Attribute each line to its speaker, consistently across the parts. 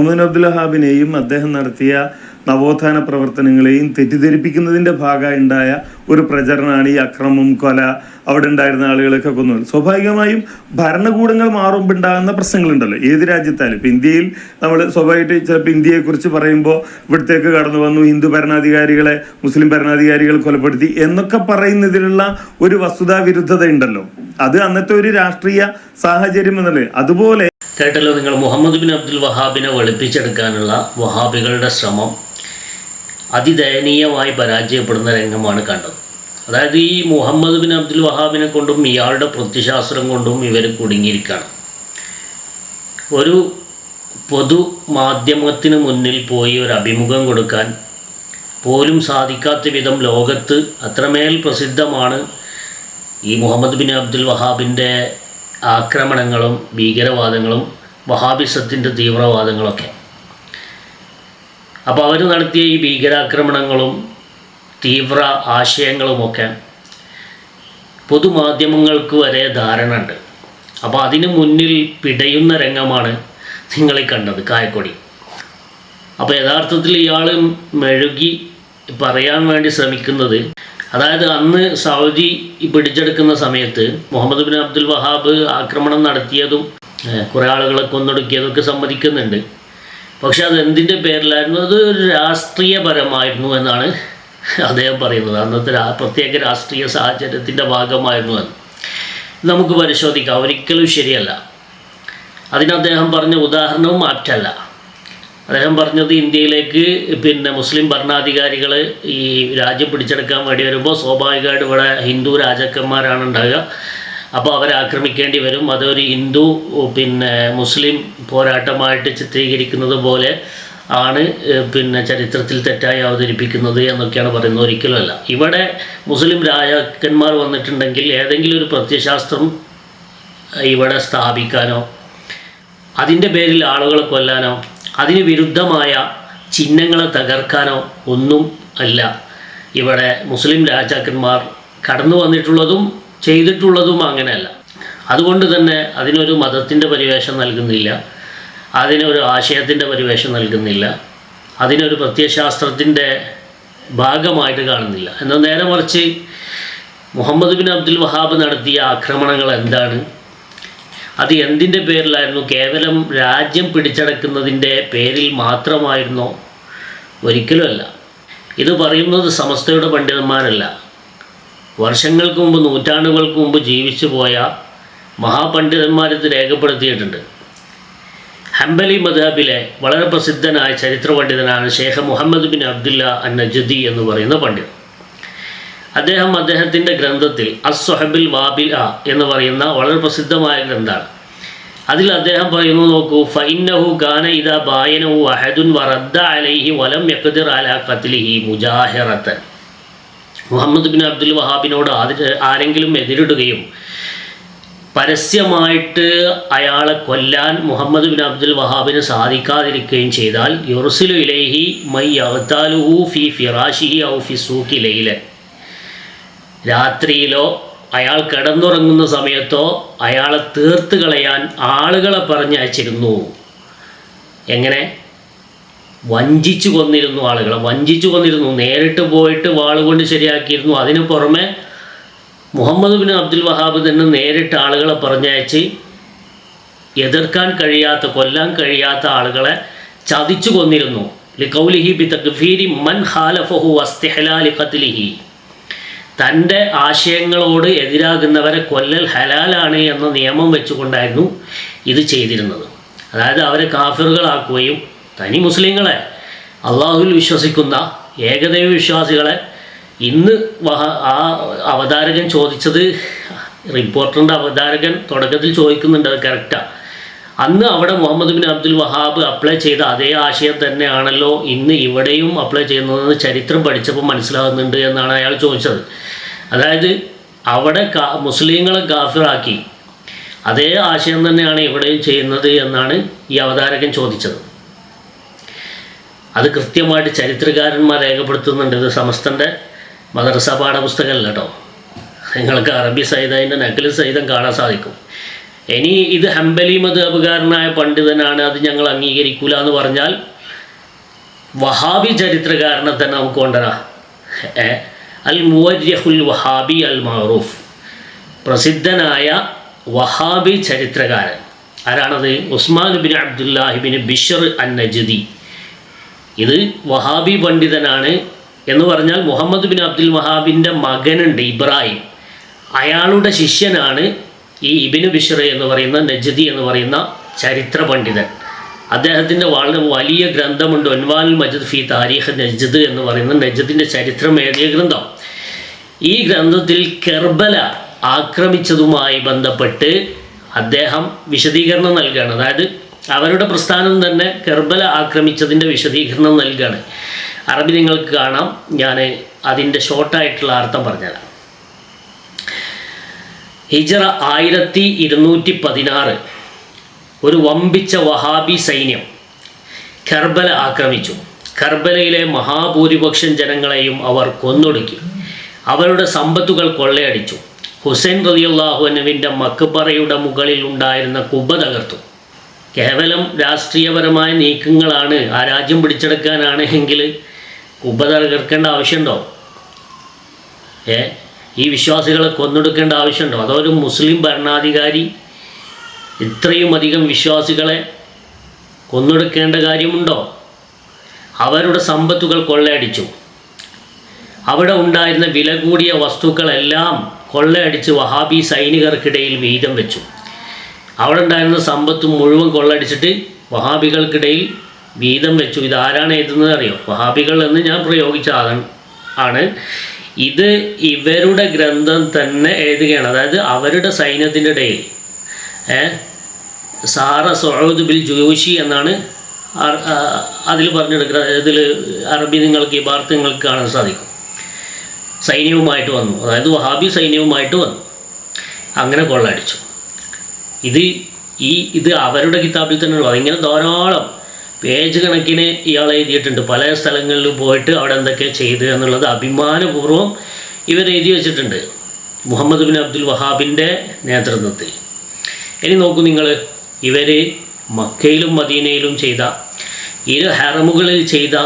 Speaker 1: മുഹമ്മദ് അബ്ദുൽ അദ്ദേഹം നടത്തിയ നവോത്ഥാന പ്രവർത്തനങ്ങളെയും തെറ്റിദ്ധരിപ്പിക്കുന്നതിന്റെ ഭാഗമായി ഉണ്ടായ ഒരു പ്രചരണമാണ് ഈ അക്രമം കൊല അവിടെ ഉണ്ടായിരുന്ന ആളുകളൊക്കെ കൊന്നത് സ്വാഭാവികമായും ഭരണകൂടങ്ങൾ മാറുമ്പോൾ ഉണ്ടാകുന്ന പ്രശ്നങ്ങളുണ്ടല്ലോ. ഏത് രാജ്യത്തായാലും. ഇപ്പം ഇന്ത്യയിൽ നമ്മൾ സ്വാഭാവികമായിട്ട് ചിലപ്പോൾ ഇന്ത്യയെക്കുറിച്ച് പറയുമ്പോൾ ഇവിടത്തേക്ക് കടന്നു വന്നു ഹിന്ദു ഭരണാധികാരികളെ മുസ്ലിം ഭരണാധികാരികൾ കൊലപ്പെടുത്തി എന്നൊക്കെ പറയുന്നതിലുള്ള ഒരു വസ്തുതാ വിരുദ്ധത ഉണ്ടല്ലോ അത് അന്നത്തെ ഒരു രാഷ്ട്രീയ സാഹചര്യം എന്നുള്ളത് അതുപോലെ
Speaker 2: കേട്ടല്ലോ നിങ്ങൾ മുഹമ്മദ് ബിൻ അബ്ദുൽ വഹാബിനെ വെളുപ്പിച്ചെടുക്കാനുള്ള വഹാബികളുടെ ശ്രമം. അതിദയനീയമായി പരാജയപ്പെടുന്ന രംഗമാണ് കണ്ടത്. അതായത് ഈ മുഹമ്മദ് ബിൻ അബ്ദുൽ വഹാബിനെ കൊണ്ടും ഇയാളുടെ പ്രത്യശാസ്ത്രം കൊണ്ടും ഇവർ കുടുങ്ങിയിരിക്കുകയാണ് ഒരു പൊതു മാധ്യമത്തിന് മുന്നിൽ പോയി ഒരു അഭിമുഖം കൊടുക്കാൻ പോലും സാധിക്കാത്ത വിധം ലോകത്ത് അത്രമേൽ പ്രസിദ്ധമാണ് ഈ മുഹമ്മദ് ബിൻ അബ്ദുൽ വഹാബിന്റെ ആക്രമണങ്ങളും ഭീകരവാദങ്ങളും വഹാബിസത്തിന്റെ തീവ്രവാദങ്ങളൊക്കെ. അപ്പോൾ അവർ നടത്തിയ ഈ ഭീകരാക്രമണങ്ങളും തീവ്ര ആശയങ്ങളുമൊക്കെ പൊതുമാധ്യമങ്ങൾക്ക് വരെ ധാരണ ഉണ്ട് അപ്പോൾ അതിന് മുന്നിൽ പിടയുന്ന രംഗമാണ് നിങ്ങളെ കണ്ടത് കായക്കൊടി. അപ്പോൾ യഥാർത്ഥത്തിൽ ഇയാൾ മെഴുകി പറയാൻ വേണ്ടി ശ്രമിക്കുന്നത് അതായത് അന്ന് സൗദി പിടിച്ചെടുക്കുന്ന സമയത്ത് മുഹമ്മദ് ബിൻ അബ്ദുൽ വഹാബ് ആക്രമണം നടത്തിയതും കുറെ ആളുകളെ കൊന്നൊടുക്കിയതൊക്കെ സമ്മതിക്കുന്നുണ്ട് പക്ഷെ അത് എന്തിന്റെ പേരിലായിരുന്നു? അത് രാഷ്ട്രീയപരമായിരുന്നു എന്നാണ് അദ്ദേഹം പറയുന്നത്. അന്നത്തെ പ്രത്യേക രാഷ്ട്രീയ സാഹചര്യത്തിന്റെ ഭാഗമായിരുന്നു എന്ന് നമുക്ക് പരിശോധിക്കാം. ഒരിക്കലും ശരിയല്ല. അതിന് അദ്ദേഹം പറഞ്ഞ ഉദാഹരണവും ആപ്റ്റല്ല അദ്ദേഹം പറഞ്ഞത് ഇന്ത്യയിലേക്ക് പിന്നെ മുസ്ലിം ഭരണാധികാരികൾ ഈ രാജ്യം പിടിച്ചെടുക്കാൻ വേണ്ടി വരുമ്പോൾ സ്വാഭാവികമായിട്ട് ഇവിടെ ഹിന്ദു രാജാക്കന്മാരാണ് ഉണ്ടാകുക അപ്പോൾ അവരെ ആക്രമിക്കേണ്ടി വരും. അതൊരു ഹിന്ദു പിന്നെ മുസ്ലിം പോരാട്ടമായിട്ട് ചിത്രീകരിക്കുന്നത് പോലെ ആണ് പിന്നെ ചരിത്രത്തിൽ തെറ്റായി അവതരിപ്പിക്കുന്നത് എന്നൊക്കെയാണ് പറയുന്നത്. ഒരിക്കലുമല്ല. ഇവിടെ മുസ്ലിം രാജാക്കന്മാർ വന്നിട്ടുണ്ടെങ്കിൽ ഏതെങ്കിലും ഒരു പ്രത്യശാസ്ത്രം ഇവിടെ സ്ഥാപിക്കാനോ അതിന്റെ പേരിൽ ആളുകളെ കൊല്ലാനോ അതിന് വിരുദ്ധമായ ചിഹ്നങ്ങളെ തകർക്കാനോ ഒന്നും അല്ല. ഇവിടെ മുസ്ലിം രാജാക്കന്മാർ കടന്നു വന്നിട്ടുള്ളതും ചെയ്തിട്ടുള്ളതും അങ്ങനെയല്ല. അതുകൊണ്ട് തന്നെ അതിനൊരു മതത്തിന്റെ പരിവേഷം നൽകുന്നില്ല. അതിനൊരു ആശയത്തിന്റെ പരിവേഷം നൽകുന്നില്ല. അതിനൊരു പ്രത്യയശാസ്ത്രത്തിന്റെ ഭാഗമായിട്ട് കാണുന്നില്ല. എന്നാൽ നേരെ മറിച്ച് മുഹമ്മദ് ബിൻ അബ്ദുൽ വഹാബ് നടത്തിയ ആക്രമണങ്ങൾ എന്താണ്? അത് എന്തിന്റെ പേരിലായിരുന്നു? കേവലം രാജ്യം പിടിച്ചടക്കുന്നതിന്റെ പേരിൽ മാത്രമായിരുന്നോ? ഒരിക്കലുമല്ല. ഇത് പറയുന്നത് സമസ്തയുടെ പണ്ഡിതന്മാരല്ല. വർഷങ്ങൾക്ക് മുമ്പ് നൂറ്റാണ്ടുകൾക്ക് മുമ്പ് ജീവിച്ചു പോയ മഹാപണ്ഡിതന്മാരിത് രേഖപ്പെടുത്തിയിട്ടുണ്ട്. ഹംബലി മദാബിലെ വളരെ പ്രസിദ്ധനായ ചരിത്ര പണ്ഡിതനാണ് ഷേഖ് മുഹമ്മദ് ബിൻ അബ്ദുല്ല അൻ നജുദി എന്ന് പറയുന്ന പണ്ഡിതൻ. അദ്ദേഹം അദ്ദേഹത്തിന്റെ ഗ്രന്ഥത്തിൽ അസ്വഹബിൽ വാബിൽ അ എന്ന് പറയുന്ന വളരെ പ്രസിദ്ധമായ ഗ്രന്ഥമാണ് അതിൽ അദ്ദേഹം പറയുന്നു നോക്കൂ ഫൈനഹു ഗാന ഇദ ബായനഹു അഹദുൻ വറദ്ദ അലൈഹി വലം യഖ്ദിർ അലാ ഖത്ലിഹി മുജാഹിറത്തൻ. മുഹമ്മദ് ബിൻ അബ്ദുൽ വഹാബിനോട് ആരെങ്കിലും എതിരിടുകയും പരസ്യമായിട്ട് അയാളെ കൊല്ലാൻ മുഹമ്മദ് ബിൻ അബ്ദുൽ വഹാബിന് സാധിക്കാതിരിക്കുകയും ചെയ്താൽ യുർസിലു ഇലൈഹി മൈ യഹ്താലുഹു ഫി ഫിറാഷിഹി ഔ ഫി സൂഖി ലൈലൻ. രാത്രിയിലോ അയാൾ കിടന്നുറങ്ങുന്ന സമയത്തോ അയാളെ തീർത്ത് കളയാൻ ആളുകളെ പറഞ്ഞയച്ചിരുന്നു. എങ്ങനെ? വഞ്ചിച്ചു കൊന്നിരുന്നു ആളുകളെ. വഞ്ചിച്ചു കൊന്നിരുന്നു. നേരിട്ട് പോയിട്ട് വാളുകൊണ്ട് ശരിയാക്കിയിരുന്നു. അതിന് പുറമെ മുഹമ്മദ് ബിൻ അബ്ദുൽ വഹാബ് തന്നെ നേരിട്ട് ആളുകളെ പറഞ്ഞയച്ച് എതിർക്കാൻ കഴിയാത്ത കൊല്ലാൻ കഴിയാത്ത ആളുകളെ ചതിച്ചു കൊന്നിരുന്നു. ലിഖൗലിഹി ബി തക്ഫീരി മൻ ഖാലഫഹു വസ്തിഹലാലി ഖത്ലിഹി തന്റെ ആശയങ്ങളോട് എതിരാകുന്നവരെ കൊല്ലൽ ഹലാലാണ് എന്ന നിയമം വെച്ചുകൊണ്ടായിരുന്നു ഇത് ചെയ്തിരുന്നത്. അതായത് അവരെ കാഫിറുകളാക്കുകയും തനി മുസ്ലിങ്ങളെ അള്ളാഹുവിൽ വിശ്വസിക്കുന്ന ഏകദൈവ വിശ്വാസികളെ ഇന്ന് ആ അവതാരകൻ ചോദിച്ചത് റിപ്പോർട്ടറിന്റെ അവതാരകൻ തുടക്കത്തിൽ ചോദിക്കുന്നുണ്ട് അത് കറക്റ്റാണ് അന്ന് അവിടെ Muhammad bin Abdul Wahab apply ചെയ്ത അതേ ആശയം തന്നെയാണല്ലോ ഇന്ന് ഇവിടെയും അപ്ലൈ ചെയ്യുന്നതെന്ന് ചരിത്രം പഠിച്ചപ്പോൾ മനസ്സിലാകുന്നുണ്ട് എന്നാണ് അയാൾ ചോദിച്ചത്. അതായത് അവിടെ മുസ്ലിങ്ങളെ ഗാഫിറാക്കി. അതേ ആശയം തന്നെയാണ് ഇവിടെയും ചെയ്യുന്നത് എന്നാണ് ഈ അവതാരകൻ ചോദിച്ചത്. അത് കൃത്യമായിട്ട് ചരിത്രകാരന്മാർ രേഖപ്പെടുത്തുന്നുണ്ട്. ഇത് സമസ്തന്റെ മദർസ പാഠപുസ്തകമല്ല കേട്ടോ. നിങ്ങൾക്ക് അറബി സഹിതം അതിന്റെ നക്കൽ സഹിതം കാണാൻ സാധിക്കും. ഇനി ഇത് ഹംബലി മതപകാരനായ പണ്ഡിതനാണ്. അത് ഞങ്ങൾ അംഗീകരിക്കൂല എന്ന് പറഞ്ഞാൽ വഹാബി ചരിത്രകാരനെ തന്നെ നമുക്ക് കൊണ്ടുവരാം. അൽ മുവര്യഹുൽ വഹാബി അൽ മറൂഫ് പ്രസിദ്ധനായ വഹാബി ചരിത്രകാരൻ. ആരാണത്? ഉസ്മാൻ ബിൻ അബ്ദുല്ലാഹിബിൻ ബിഷർ അൻ നജദി ഇത് വഹാബി പണ്ഡിതനാണ് എന്ന് പറഞ്ഞാൽ മുഹമ്മദ് ബിൻ അബ്ദുൽ വഹാബിന്റെ മകനുണ്ട് ഇബ്രാഹിം. അയാളുടെ ശിഷ്യനാണ് ഈ ഇബിന് ബിഷർ എന്ന് പറയുന്ന നജദി എന്ന് പറയുന്ന ചരിത്ര പണ്ഡിതൻ. അദ്ദേഹത്തിന്റെ വളരെ വലിയ ഗ്രന്ഥമുണ്ട് ഒൻവാൽ മജദ് ഫി താരീഖ് നജദ് എന്ന് പറയുന്ന നജദിന്റെ ചരിത്രം എഴുതിയ ഗ്രന്ഥം. ഈ ഗ്രന്ഥത്തിൽ കെർബല ആക്രമിച്ചതുമായി ബന്ധപ്പെട്ട് അദ്ദേഹം വിശദീകരണം നൽകുകയാണ്. അതായത് അവരുടെ പ്രസ്ഥാനം തന്നെ കെർബല ആക്രമിച്ചതിന്റെ വിശദീകരണം നൽകുകയാണ്. അറബി നിങ്ങൾക്ക് കാണാം. ഞാൻ അതിന്റെ ഷോർട്ടായിട്ടുള്ള അർത്ഥം പറഞ്ഞുതരാം. ഹിജറ ആയിരത്തി ഇരുന്നൂറ്റി പതിനാറ് ഒരു വമ്പിച്ച വഹാബി സൈന്യം കർബല ആക്രമിച്ചു. കർബലയിലെ മഹാഭൂരിപക്ഷം ജനങ്ങളെയും അവർ കൊന്നൊടുക്കി. അവരുടെ സമ്പത്തുകൾ കൊള്ളയടിച്ചു. ഹുസൈൻ റതിയുള്ളാഹുനുവിന്റെ മക്കബറയുടെ മുകളിൽ ഉണ്ടായിരുന്ന കുബ തകർത്തു. കേവലം രാഷ്ട്രീയപരമായ നീക്കങ്ങളാണ് ആ രാജ്യം പിടിച്ചെടുക്കാനാണ് എങ്കിൽ കുബ തകർക്കേണ്ട ആവശ്യമുണ്ടോ? ഏ? ഈ വിശ്വാസികളെ കൊന്നൊടുക്കേണ്ട ആവശ്യമുണ്ടോ? അതോ ഒരു മുസ്ലിം ഭരണാധികാരി ഇത്രയും അധികം വിശ്വാസികളെ കൊന്നൊടുക്കേണ്ട കാര്യമുണ്ടോ? അവരുടെ സമ്പത്തുകൾ കൊള്ളയടിച്ചു. അവിടെ ഉണ്ടായിരുന്ന വില കൂടിയ വസ്തുക്കളെല്ലാം കൊള്ളയടിച്ച് വഹാബി സൈനികർക്കിടയിൽ വീതം വെച്ചു. അവിടെ ഉണ്ടായിരുന്ന സമ്പത്ത് മുഴുവൻ കൊള്ളടിച്ചിട്ട് വഹാബികൾക്കിടയിൽ വീതം വെച്ചു. ഇത് ആരാണ് എഴുതുന്നത് അറിയോ? വഹാബികൾ എന്ന് ഞാൻ പ്രയോഗിച്ച ആണ്. ഇത് ഇവരുടെ ഗ്രന്ഥം തന്നെ എഴുതുകയാണ്. അതായത് അവരുടെ സൈന്യത്തിന്റെ ഇടയിൽ സാറ സൊഹദ് ബിൽ ജോഷി എന്നാണ് അതിൽ പറഞ്ഞെടുക്കുന്നത് ഇതിൽ അറബി നിങ്ങൾക്ക് ഈ നിങ്ങൾക്ക് കാണാൻ സാധിക്കും. സൈന്യവുമായിട്ട് വന്നു. അതായത് വഹാബി സൈന്യവുമായിട്ട് വന്നു. അങ്ങനെ കൊള്ളടിച്ചു ഇത് ഈ ഇത് അവരുടെ കിതാബിൽ തന്നെ ഉള്ളു ഇങ്ങനെ ധാരാളം പേജ് കണക്കിന് ഇയാൾ എഴുതിയിട്ടുണ്ട്. പല സ്ഥലങ്ങളിലും പോയിട്ട് അവിടെ എന്തൊക്കെ ചെയ്തു എന്നുള്ളത് അഭിമാനപൂർവം ഇവർ എഴുതി വെച്ചിട്ടുണ്ട്. മുഹമ്മദ് ബിൻ അബ്ദുൽ വഹാബിന്റെ നേതൃത്വത്തിൽ. ഇനി നോക്കൂ നിങ്ങൾ ഇവർ മക്കയിലും മദീനയിലും ചെയ്ത ഇരു ഹറമുകളിൽ ചെയ്ത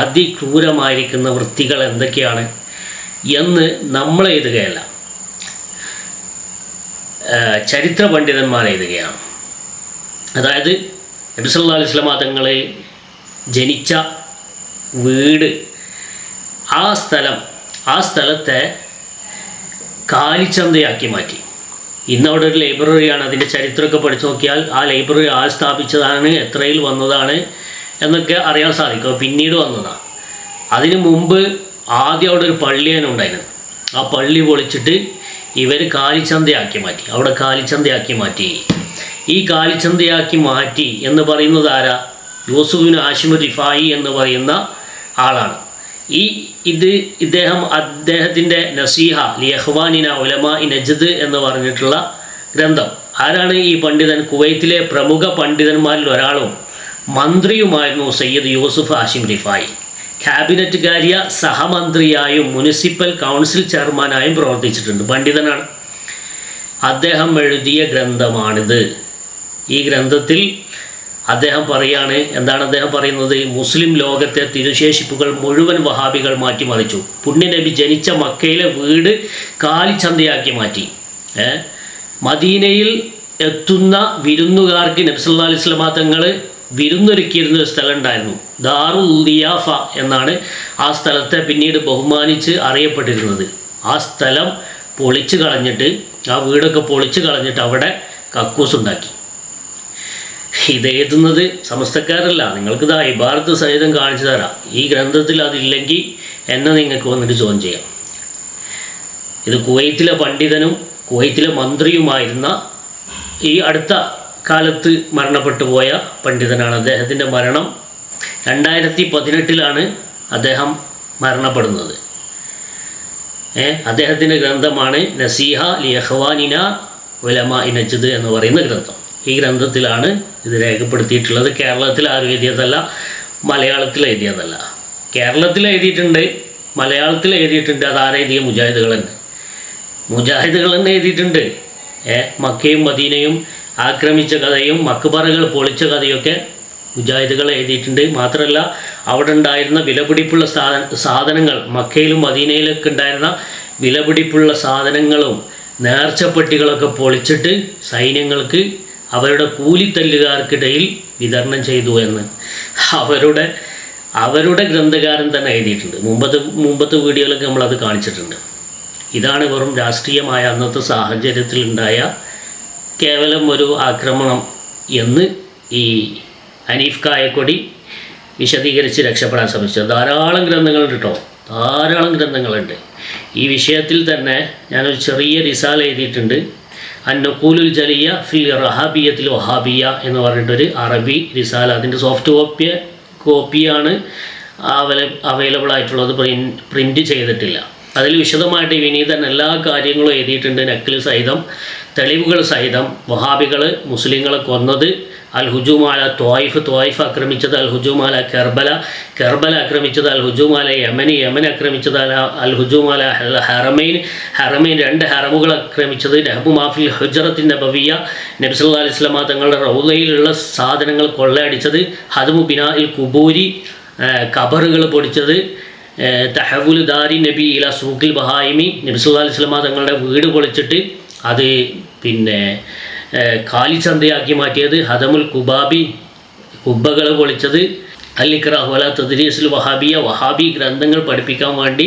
Speaker 2: അതിക്രൂരമായിരിക്കുന്ന വൃത്തികൾ എന്തൊക്കെയാണ് എന്ന് നമ്മൾ എഴുതുകയല്ല. ചരിത്ര പണ്ഡിതന്മാർ എഴുതുകയാണ്. അതായത് നബി സല്ലല്ലാഹു അലൈഹി തങ്ങൾ ജനിച്ച വീട് ആ സ്ഥലം ആ സ്ഥലത്തെ കാലിച്ചന്തയാക്കി മാറ്റി. ഇന്ന് അവിടെ ഒരു ലൈബ്രറിയാണ്. അതിന്റെ ചരിത്രമൊക്കെ പഠിച്ചു നോക്കിയാൽ ആ ലൈബ്രറി ആൾ സ്ഥാപിച്ചതാണ് എത്രയിൽ വന്നതാണ് എന്നൊക്കെ അറിയാൻ സാധിക്കും. പിന്നീട് വന്നതാണ് അതിനു മുമ്പ് ആദ്യം അവിടെ ഒരു പള്ളിയാണ് ഉണ്ടായിരുന്നത്. ആ പള്ളി പൊളിച്ചിട്ട് ഇവർ കാലിച്ചന്തയാക്കി മാറ്റി. അവിടെ കാലിച്ചന്തയാക്കി മാറ്റി. ഈ കാലിച്ചന്തയാക്കി മാറ്റി എന്ന് പറയുന്നത് ആരാ? യൂസുഫിന് ആശിമ റിഫായി എന്ന് പറയുന്ന ആളാണ്. ഈ ഇത് ഇദ്ദേഹം അദ്ദേഹത്തിന്റെ നസീഹ ലിയഹ്വാനിന ഉലമ നജദ് എന്ന് പറഞ്ഞിട്ടുള്ള ഗ്രന്ഥം. ആരാണ് ഈ പണ്ഡിതൻ? കുവൈത്തിലെ പ്രമുഖ പണ്ഡിതന്മാരിൽ ഒരാളും മന്ത്രിയുമായിരുന്നു സയ്യിദ് യൂസുഫ് ഹാഷിം റിഫായി. ക്യാബിനറ്റുകാരിയ സഹമന്ത്രിയായും മുനിസിപ്പൽ കൗൺസിൽ ചെയർമാനായും പ്രവർത്തിച്ചിട്ടുണ്ട്. പണ്ഡിതനാണ്. അദ്ദേഹം എഴുതിയ ഗ്രന്ഥമാണിത്. ഈ ഗ്രന്ഥത്തിൽ അദ്ദേഹം പറയാണ് എന്താണ് അദ്ദേഹം പറയുന്നത്? മുസ്ലിം ലോകത്തെ തിരുശേഷിപ്പുകൾ മുഴുവൻ വഹാബികൾ മാറ്റിമറിച്ചു. പുണ്യനബി ജനിച്ച മക്കയിലെ വീട് കാലിച്ചന്തയാക്കി മാറ്റി. മദീനയിൽ എത്തുന്ന വിരുന്നുകാർക്ക് നബ്സല്ലാ അലൈഹി തങ്ങൾ വിരുന്നൊരുക്കിയിരുന്ന ഒരു സ്ഥലം ഉണ്ടായിരുന്നു ദാറുൽ ദിയാഫ എന്നാണ് ആ സ്ഥലത്തെ പിന്നീട് ബഹുമാനിച്ച് അറിയപ്പെട്ടിരുന്നത്. ആ സ്ഥലം പൊളിച്ചു കളഞ്ഞിട്ട് ആ വീടൊക്കെ പൊളിച്ചു കളഞ്ഞിട്ട് അവിടെ കക്കൂസ് ഉണ്ടാക്കി ഇത് സമസ്തക്കാരല്ല. നിങ്ങൾക്ക് ഇതാ ഇബാർത്ത് സഹിതം കാണിച്ചു തരാം. ഈ ഗ്രന്ഥത്തിൽ അതില്ലെങ്കിൽ എന്നെ നിങ്ങൾക്ക് വന്നിട്ട് ചോദ്യം ചെയ്യാം. ഇത് കുവൈത്തിലെ പണ്ഡിതനും കുവൈത്തിലെ മന്ത്രിയുമായിരുന്ന ഈ അടുത്ത കാലത്ത് മരണപ്പെട്ടു പോയ പണ്ഡിതനാണ് അദ്ദേഹത്തിന്റെ മരണം. രണ്ടായിരത്തി പതിനെട്ടിലാണ് അദ്ദേഹം മരണപ്പെടുന്നത്. ഏ അദ്ദേഹത്തിന്റെ ഗ്രന്ഥമാണ് നസീഹ ലിയഹ്വാനിന ഉലമ ഇനജദ് എന്ന് പറയുന്ന ഗ്രന്ഥം. ഈ ഗ്രന്ഥത്തിലാണ് ഇത് രേഖപ്പെടുത്തിയിട്ടുള്ളത്. കേരളത്തിൽ ആരും എഴുതിയതല്ല മലയാളത്തിൽ എഴുതിയതല്ല. കേരളത്തിൽ എഴുതിയിട്ടുണ്ട് മലയാളത്തിൽ എഴുതിയിട്ടുണ്ട്. അത് ആരെഴുതിയ? മുജാഹിദുകൾ തന്നെ. മുജാഹിദുകൾ തന്നെ എഴുതിയിട്ടുണ്ട്. ഏ മക്കയും മദീനയും ആക്രമിച്ച കഥയും മക്ബറകൾ പൊളിച്ച കഥയൊക്കെ മുജാഹിദുകൾ എഴുതിയിട്ടുണ്ട്. മാത്രമല്ല അവിടെ ഉണ്ടായിരുന്ന വിലപിടിപ്പുള്ള സാധന സാധനങ്ങൾ മക്കയിലും മദീനയിലൊക്കെ ഉണ്ടായിരുന്ന വിലപിടിപ്പുള്ള സാധനങ്ങളും നേർച്ചപ്പെട്ടികളൊക്കെ പൊളിച്ചിട്ട് സൈന്യങ്ങൾക്ക് അവരുടെ കൂലിത്തല്ലുകാർക്കിടയിൽ വിതരണം ചെയ്തു എന്ന് അവരുടെ അവരുടെ ഗ്രന്ഥകാരൻ തന്നെ എഴുതിയിട്ടുണ്ട്. മുമ്പത്തെ മുമ്പത്തെ വീഡിയോയിലൊക്കെ നമ്മളത് കാണിച്ചിട്ടുണ്ട്. ഇതാണ് വെറും രാഷ്ട്രീയമായ അന്നത്തെ സാഹചര്യത്തിലുണ്ടായ കേവലം ഒരു ആക്രമണം എന്ന് ഈ അനീഫ് കായക്കൊടി വിശദീകരിച്ച് രക്ഷപ്പെടാൻ ശ്രമിച്ചത് ധാരാളം ഗ്രന്ഥങ്ങളുണ്ട് കേട്ടോ ധാരാളം ഗ്രന്ഥങ്ങളുണ്ട്. ഈ വിഷയത്തിൽ തന്നെ ഞാനൊരു ചെറിയ റിസാൽ എഴുതിയിട്ടുണ്ട്. അന്നക്കൂലുൽ ജലിയ ഫിൽ റഹാബിയത്തിൽ വഹാബിയ എന്ന് പറഞ്ഞിട്ടൊരു അറബി റിസാല. അതിന്റെ സോഫ്റ്റ് കോപ്പി കോപ്പിയാണ് അവൈല അവൈലബിൾ ആയിട്ടുള്ളത്. പ്രിന്റ് ചെയ്തിട്ടില്ല. അതിൽ വിശദമായിട്ട് വിനീതൻ എല്ലാ കാര്യങ്ങളും എഴുതിയിട്ടുണ്ട് നക്കിൽ സഹിതം തെളിവുകൾ സഹിതം. വഹാബികൾ മുസ്ലിങ്ങളെ കൊന്നത് അൽ ഹുജുമാല ത്വായിഫ് ത്വായിഫ് ആക്രമിച്ചത് അൽ ഹുജുമാല കെർബല കെർബല ആക്രമിച്ചത് അൽ ഹുജുമാല യമനി യമൻ ആക്രമിച്ചത് അൽ ഹുജുമാല ഹറമൈൻ ഹറമൈൻ രണ്ട് ഹറമുകൾ ആക്രമിച്ചത് നഹബു മാഫിൽ ഹുജറത്തിൻ നബവിയ നബ്സല്ലാ അലൈഹി സ്വലാമ തങ്ങളുടെ റൗദയിലുള്ള സാധനങ്ങൾ കൊള്ളയടിച്ചത് ഹദമു ബിനാഇൽ കുബൂരി കബറുകൾ പൊടിച്ചത് തഹവുൽ ദാരി നബി ഇല സൂഖിൽ ബഹായിമി നബിസുല്ലാ അലൈഹി സ്വലാമ തങ്ങളുടെ വീട് പൊളിച്ചിട്ട് അത് പിന്നെ ഏഹ്, കാലിച്ചന്തയാക്കി മാറ്റിയത് ഹദമുൽ കുബാബി കുബ്ബകൾ പൊളിച്ചത് അല്ലിക്രാഹു അല തദ്രീസുൽ വഹാബിയ വഹാബി ഗ്രന്ഥങ്ങൾ പഠിപ്പിക്കാൻ വേണ്ടി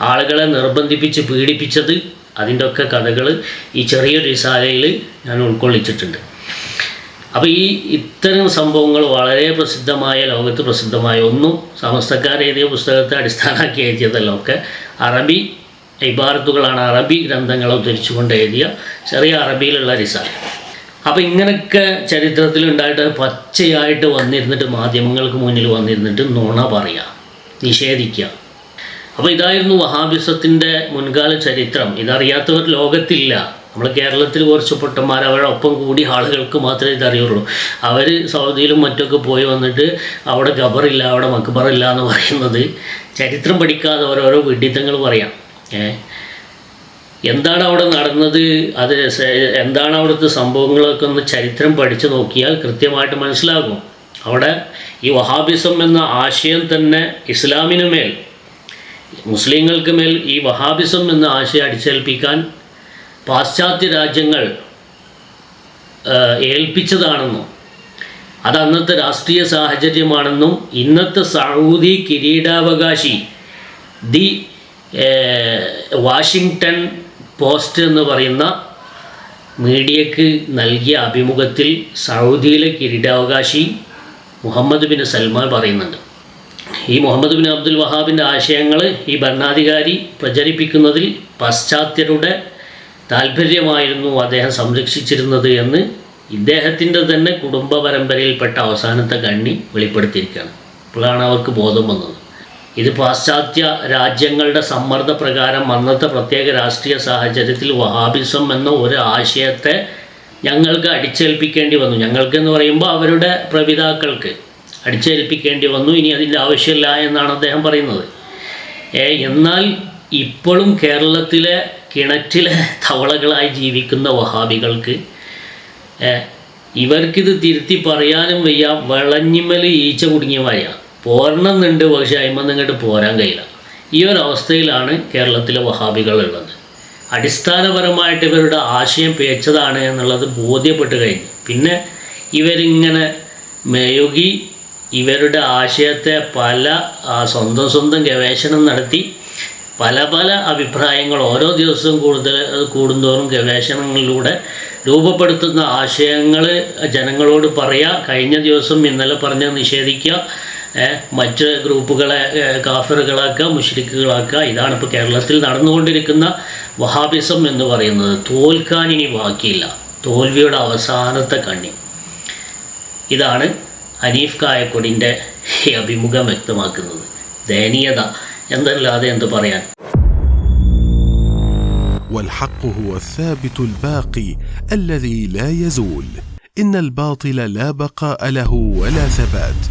Speaker 2: ആളുകളെ നിർബന്ധിപ്പിച്ച് പീഡിപ്പിച്ചത് അതിന്റെ ഒക്കെ കഥകൾ ഈ ചെറിയൊരു റിസാലയിൽ ഞാൻ ഉൾക്കൊള്ളിച്ചിട്ടുണ്ട്. അപ്പോൾ ഈ ഇത്തരം സംഭവങ്ങൾ വളരെ പ്രസിദ്ധമായ ലോകത്ത് പ്രസിദ്ധമായ ഒന്നും സമസ്തക്കാർ എഴുതിയ പുസ്തകത്തെ അടിസ്ഥാനമാക്കി എഴുതിയതല്ല. ഒക്കെ അറബി ഇബാറത്തുകളാണ്. അറബി ഗ്രന്ഥങ്ങൾ ഉദ്ധരിച്ചുകൊണ്ട് എഴുതിയ ചെറിയ അറബിയിലുള്ള റിസാല. അപ്പോൾ ഇങ്ങനെയൊക്കെ ചരിത്രത്തിൽ ഉണ്ടായിട്ട് പച്ചയായിട്ട് വന്നിരുന്നിട്ട് മാധ്യമങ്ങൾക്ക് മുന്നിൽ വന്നിരുന്നിട്ട് നുണ പറയുക നിഷേധിക്കുക അപ്പോൾ ഇതായിരുന്നു വഹാബിസത്തിന്റെ മുൻകാല ചരിത്രം. ഇതറിയാത്തവർ ലോകത്തില്ല. നമ്മൾ കേരളത്തിൽ കുറച്ച് പൊട്ടന്മാർ അവരുടെ ഒപ്പം കൂടി ആളുകൾക്ക് മാത്രമേ ഇതറിയുള്ളൂ. അവർ സൗദിയിലും മറ്റൊക്കെ പോയി വന്നിട്ട് അവിടെ ഖബറില്ല അവിടെ മക്ബറില്ല എന്ന് പറയുന്നത് ചരിത്രം പഠിക്കാതെ ഓരോരോ വിഡിത്തങ്ങൾ പറയാം. ഏ എന്താണ് അവിടെ നടന്നത്? അത് എന്താണ് അവിടുത്തെ സംഭവങ്ങളൊക്കെ ഒന്ന് ചരിത്രം പഠിച്ചു നോക്കിയാൽ കൃത്യമായിട്ട് മനസ്സിലാകും. അവിടെ ഈ വഹാബിസം എന്ന ആശയം തന്നെ ഇസ്ലാമിന് മേൽ മുസ്ലിങ്ങൾക്ക് മേൽ ഈ വഹാബിസം എന്ന ആശയം അടിച്ചേൽപ്പിക്കാൻ പാശ്ചാത്യ രാജ്യങ്ങൾ ഏൽപ്പിച്ചതാണെന്നും അത് അന്നത്തെ രാഷ്ട്രീയ സാഹചര്യമാണെന്നും ഇന്നത്തെ സൗദി കിരീടാവകാശി ദി വാഷിങ്ടൺ പോസ്റ്റ് എന്ന് പറയുന്ന മീഡിയക്ക് നൽകിയ അഭിമുഖത്തിൽ സൗദിയിലെ കിരീടാവകാശി മുഹമ്മദ് ബിൻ സൽമാൻ പറയുന്നുണ്ട്. ഈ മുഹമ്മദ് ബിൻ അബ്ദുൽ വഹാബിന്റെ ആശയങ്ങൾ ഈ ഭരണാധികാരി പ്രചരിപ്പിക്കുന്നതിൽ പാശ്ചാത്യരുടെ താല്പര്യമായിരുന്നു അദ്ദേഹം സംരക്ഷിച്ചിരുന്നത് എന്ന് ഇദ്ദേഹത്തിന്റെ തന്നെ കുടുംബ പരമ്പരയിൽപ്പെട്ട അവസാനത്തെ കണ്ണി വെളിപ്പെടുത്തിയിരിക്കുകയാണ്. ഇപ്പോഴാണ് അവർക്ക് ബോധം വന്നത്. ഇത് പാശ്ചാത്യ രാജ്യങ്ങളുടെ സമ്മർദ്ദപ്രകാരം അന്നത്തെ പ്രത്യേക രാഷ്ട്രീയ സാഹചര്യത്തിൽ വഹാബിസം എന്ന ഒരു ആശയത്തെ ഞങ്ങൾക്ക് അടിച്ചേൽപ്പിക്കേണ്ടി വന്നു. ഞങ്ങൾക്ക് എന്ന് പറയുമ്പോൾ അവരുടെ പ്രപിതാക്കൾക്ക് അടിച്ചേൽപ്പിക്കേണ്ടി വന്നു. ഇനി അതിന്റെ ആവശ്യമില്ല എന്നാണ് അദ്ദേഹം പറയുന്നത്. എന്നാൽ ഇപ്പോഴും കേരളത്തിലെ കിണറ്റിലെ തവളകളായി ജീവിക്കുന്ന വഹാബികൾക്ക് ഇവർക്കിത് തിരുത്തി പറയാനും വയ്യ. വളഞ്ഞിമൽ ഈച്ച കുടുങ്ങിയ പോരണമെന്നുണ്ട് പക്ഷേ അയിമന്ന് ഇങ്ങോട്ട് പോരാൻ കഴിയില്ല. ഈ ഒരു അവസ്ഥയിലാണ് കേരളത്തിലെ വഹാബികൾ ഉള്ളത്. അടിസ്ഥാനപരമായിട്ട് ഇവരുടെ ആശയം പേച്ചതാണ് എന്നുള്ളത് ബോധ്യപ്പെട്ട് കഴിഞ്ഞു. പിന്നെ ഇവരിങ്ങനെ മെഴുകി ഇവരുടെ ആശയത്തെ പല സ്വന്തം സ്വന്തം ഗവേഷണം നടത്തി പല പല അഭിപ്രായങ്ങൾ ഓരോ ദിവസവും കൂടുതൽ കൂടുന്തോറും ഗവേഷണങ്ങളിലൂടെ രൂപപ്പെടുത്തുന്ന ആശയങ്ങൾ ജനങ്ങളോട് പറയുക കഴിഞ്ഞ ദിവസം ഇന്നലെ പറഞ്ഞ നിഷേധിക്കുക മറ്റ് ഗ്രൂപ്പുകളെ ഏ, കാഫിറുകളാക്കുക മുഷ്രിക്കുകളാക്കുക ഇതാണ് ഇപ്പോൾ കേരളത്തിൽ നടന്നുകൊണ്ടിരിക്കുന്ന വഹാബിസം എന്ന് പറയുന്നത് തോൽക്കാൻ ഇനി ബാക്കിയില്ല തോൽവിയുടെ അവസാനത്തെ കണ്ണി ഇതാണ് ഹനീഫ് കായക്കൊടിൻ്റെ ഈ അഭിമുഖം വ്യക്തമാക്കുന്നത് ദയനീയത എന്തല്ലാതെ എന്ത് പറയാൻ
Speaker 3: والحق هو الثابت الباقي الذي لا يزول ان الباطل لا بقاء له ولا ثبات